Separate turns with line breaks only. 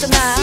싶어
엄마,